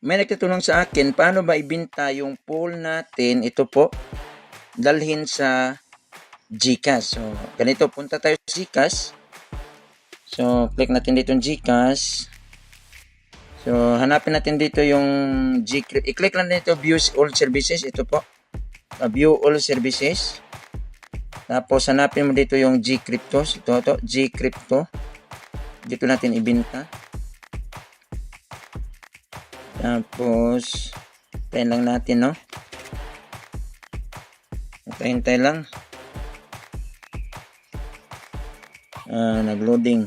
may nagtatanong sa akin, paano ba ibenta yung pool natin? Ito po, dalhin sa GCash. So, ganito, punta tayo sa GCash. So, click natin dito yung GCash. So, hanapin natin dito yung Gcrypt. I-click lang dito, view all services. Ito po. Uh, view all services. Tapos, hanapin mo dito yung Gcrypto. Ito, ito, Gcrypto. Dito natin ibenta. Tapos, tayin lang natin, no? Hintay-hintay lang. Ah, nag-loading.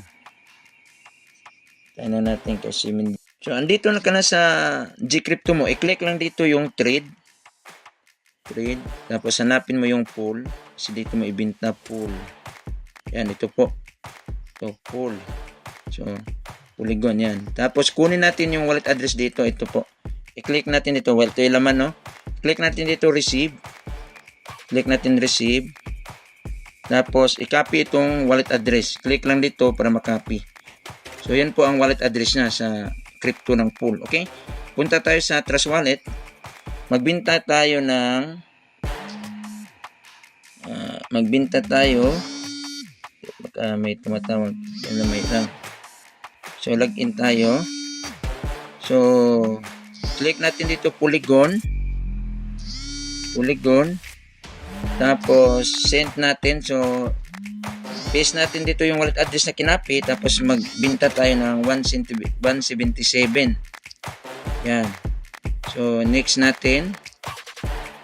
Tayin lang natin kasi min- So, andito na ka na sa Gcrypto mo. I-click lang dito yung trade. Trade. Tapos, hanapin mo yung pool. Kasi dito mo ibenta pool. Yan, ito po. Ito, pool. So, Polygon yan. Tapos kunin natin yung wallet address dito. Ito po. I-click natin dito. Well, ito yung laman, no? Click natin dito receive. Click natin receive. Tapos i-copy itong wallet address. Click lang dito para makopy. So yan po ang wallet address niya sa crypto ng pool. Okay? Punta tayo sa Trust Wallet. Magbinta tayo ng ah, magbinta tayo baka may tumatawag. Na may lang. So, login tayo. So, click natin dito Polygon. Polygon. Tapos, send natin. So, paste natin dito yung wallet address na kinapi. Tapos, magbinta tayo ng 177. Yan. So, next natin.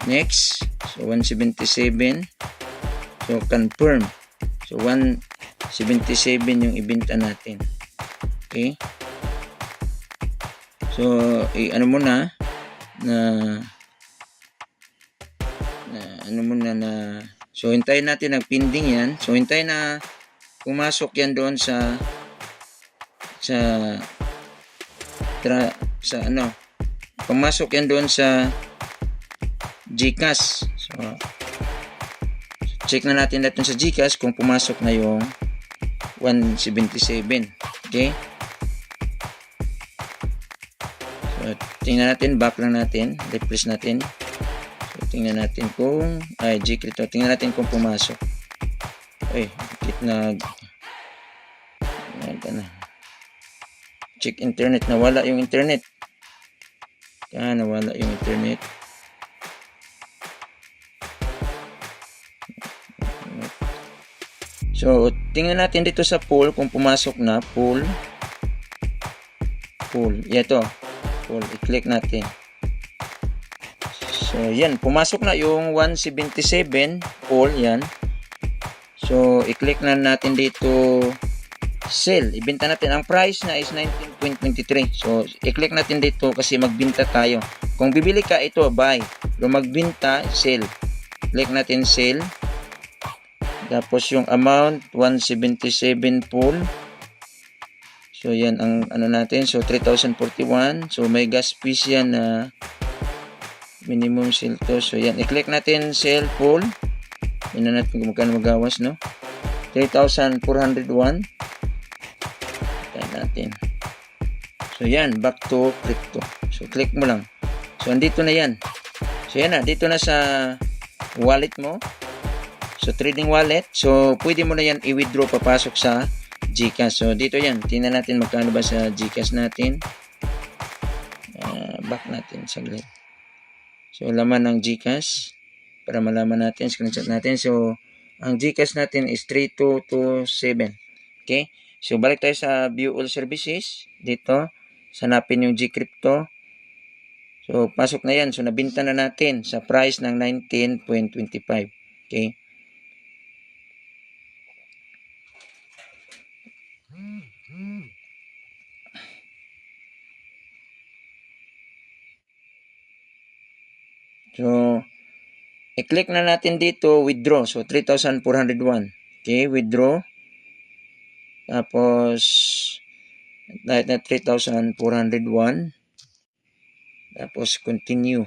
Next. So, 177. So, confirm. So, 177 yung ibinta natin. Okay? So, eh, ano muna na na ano muna na so hintayin natin ang pending yan. So hintayin na pumasok yan doon sa sa tra, sa ano pumasok yan doon sa GCash. So check na natin natin sa GCash kung pumasok na yung 177. Okay? Tingnan natin, back lang natin, refresh natin. So, tingnan natin kung, ay, Gcrypto, tingnan natin kung pumasok. Ay, kit na, nag, ano, check internet, nawala yung internet. Kaya nawala yung internet. So, tingnan natin dito sa pool kung pumasok na. Pool. Pool. Ito. Pool. I-click natin. So, yan. Pumasok na yung 177 pool. Yan. So, i-click na natin dito sell. Ibenta natin. Ang price na is 19.23. So, i-click natin dito kasi magbinta tayo. Kung bibili ka, ito, buy. Kung magbinta, sell. Click natin sell. Tapos yung amount 177 pool. So yan ang ano natin. So 3041. So may gas fees yan na minimum sale to. So yan i-click natin sell pool. Tingnan natin kung magkano magawas no. 3,401. Tayo natin. So yan back to crypto. So click mo lang. So andito na yan. So yan na dito na sa wallet mo. So, trading wallet. So, pwede mo na yan i-withdraw papasok sa GCash. So, dito yan. Tingnan natin magkano ba sa GCash natin. Uh, back natin saglit. So, laman ng GCash. Para malaman natin. Screenshot natin. So, ang GCash natin is 3227. Okay? So, balik tayo sa view all services. Dito. Sanapin yung Gcrypto. So, pasok na yan. So, nabinta na natin sa price ng 19.25. Okay? So, i-click na natin dito, withdraw. So, 3,401. Okay, withdraw. Tapos, dahil na 3,401. Tapos, continue.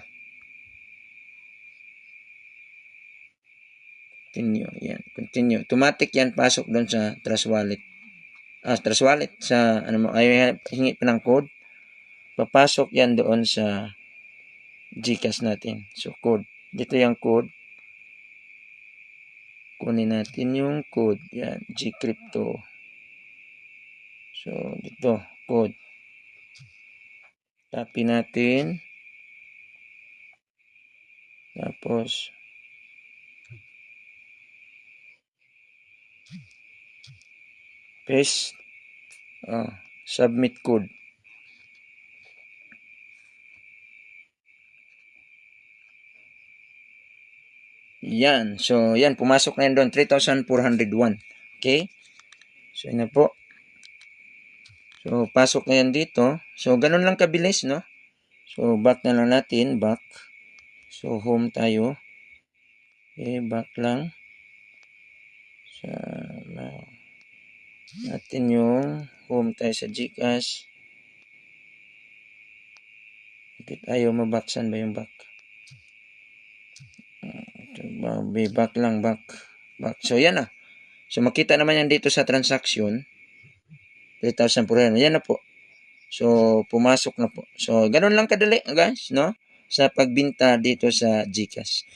Continue. Yan. Continue. Automatic yan pasok doon sa Trust Wallet. Ah, Trust Wallet. Sa, ano mo, ay, hingi pa ng code. papasok yan doon sa GCash natin. So, code. Dito yung code. Kunin natin yung code. Yan, Gcrypto. So, dito, code. Copy natin. Tapos, paste. Oh, submit code. Yan. So, yan. Pumasok na yan doon. 3,401. Okay? So, yun na po. So, pasok na yan dito. So, ganun lang kabilis, no? So, back na lang natin. Back. So, home tayo. Okay, back lang. Sa, na- natin yung home tayo sa Gcash. Bakit ayaw mabaksan ba yung back? Ba, be back lang, back. Back. So, yan na. So, makita naman yan dito sa transaction. 3,400. Yan na po. So, pumasok na po. So, ganun lang kadali, guys, no? Sa pagbinta dito sa Gcash.